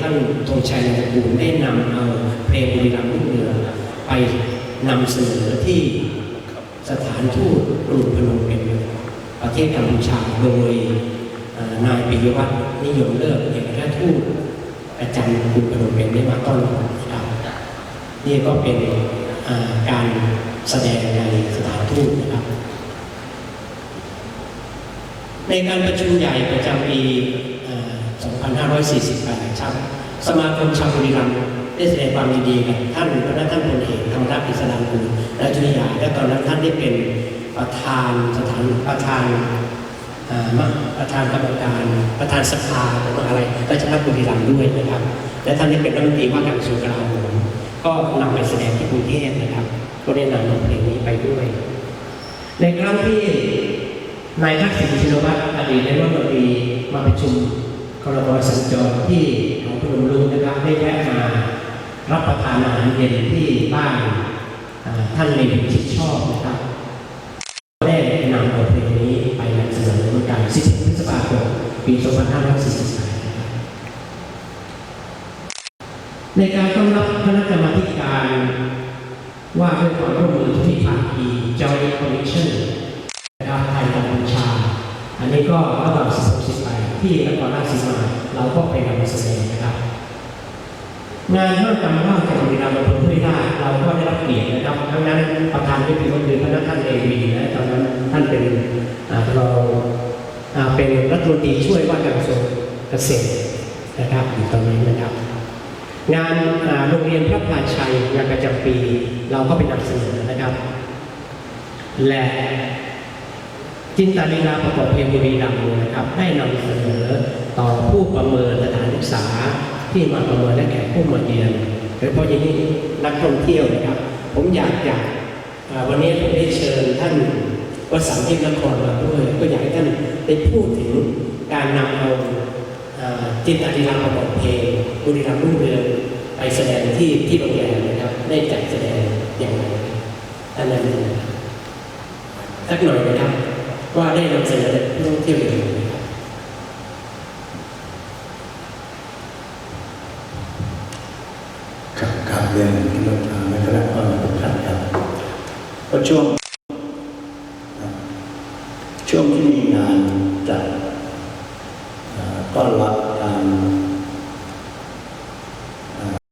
ท่านธงชัยนามกูลได้นำเอาเพลงบุรีรัมย์รุ่งเรืองไปนำเสนอที่สถานทูตกรุงพนมเปญประเทศกัมพูชาโดยนายปิยวัฒน์นิยมเลิศเอกอัครทูตประจำกรุงพนมเปญได้มาต้อนรับนี่ก็เป็นการแสดงในสถานทูตนะครับ ในการประชุมใหญ่ประจำปี 2548ครับสมาคมชาวบุรีรัมย์ได้แสดงความยินดีกับท่านพระท่านพลเอกธรรมรัฐอิสลามกุลและจุลยาและตอนนั้นท่านได้เป็นประธานสถานประธานอ่อมะประธานกรรมการประธานสภาหรืออะไรราชพัฒบุรีรัมย์ด้วยนะครับ และท่านได้เป็นรัฐมนตรีว่าการกระทรวงกลาโหมก็นำไปแสดงที่กรุงเทพนะครับ ก็ได้นำเอาเพลงนี้ไปด้วย ในครั้งที่นายทักษิณชินวัตรอดีตนายรัฐมนตรีมาประชุม ครมสัญจรที่หนองพนมรุ้งนะครับได้แวะมารับประทานอาหารเย็นที่บ้านท่านในพิชิชอบนะครับได้นำเอาเพลงนี้ไปนำเสนอเมื่อการ10พฤษภาคมปี2548นะครับในการต้อนรับคณะกรรมการว่าด้วยความร่วมมือที่ภาคี Joint Commission นะครับไทยกัมพูชา อันนี้ก็ระหว่าง ที่นครราชสีมาเราก็ไปนำมาแสดงนะครับ งานมหกรรมว่าวจากบุรีรัมย์อำเภอห้วยราชเราก็ได้รับเกียรตินะครับทั้งนั้นประธานวิทยุคือพระท่านเอวีและตอนนั้นท่านเป็นเราเป็นรัฐมนตรีช่วยว่าการกระทรวงเกษตรนะครับอยู่ตอนนี้นะครับ งานโรงเรียนพระพลาชัยงานประจำปี เราก็ไปนำเสนอนะครับ และ จินตาลีลาประกอบเพลงบุรีรัมย์นะครับได้นำเสนอต่อผู้ประเมินสถานศึกษาที่มาประเมินและแขกผู้มาเยือนโดยเฉพาะอย่างนี้นักท่องเที่ยวนะครับ ผมอยากอยากวันนี้ผมได้เชิญท่านวสันต์เทพนครมาด้วยก็อยากให้ท่านได้พูดถึงการนำเอาจินตาลีลาประกอบเพลงบุรีรัมย์รุ่งเรืองไปแสดงที่ที่โรงแรมนะครับ ได้จัดแสดงอย่างไรท่านนั้นสักหน่อยนะครับ ว่าได้นำเสนอในท่องเที่ยวอย่าไรคกเรียนที่เราทำในคณะกรรมการครับก็ช่วงช่วงที่มีงาน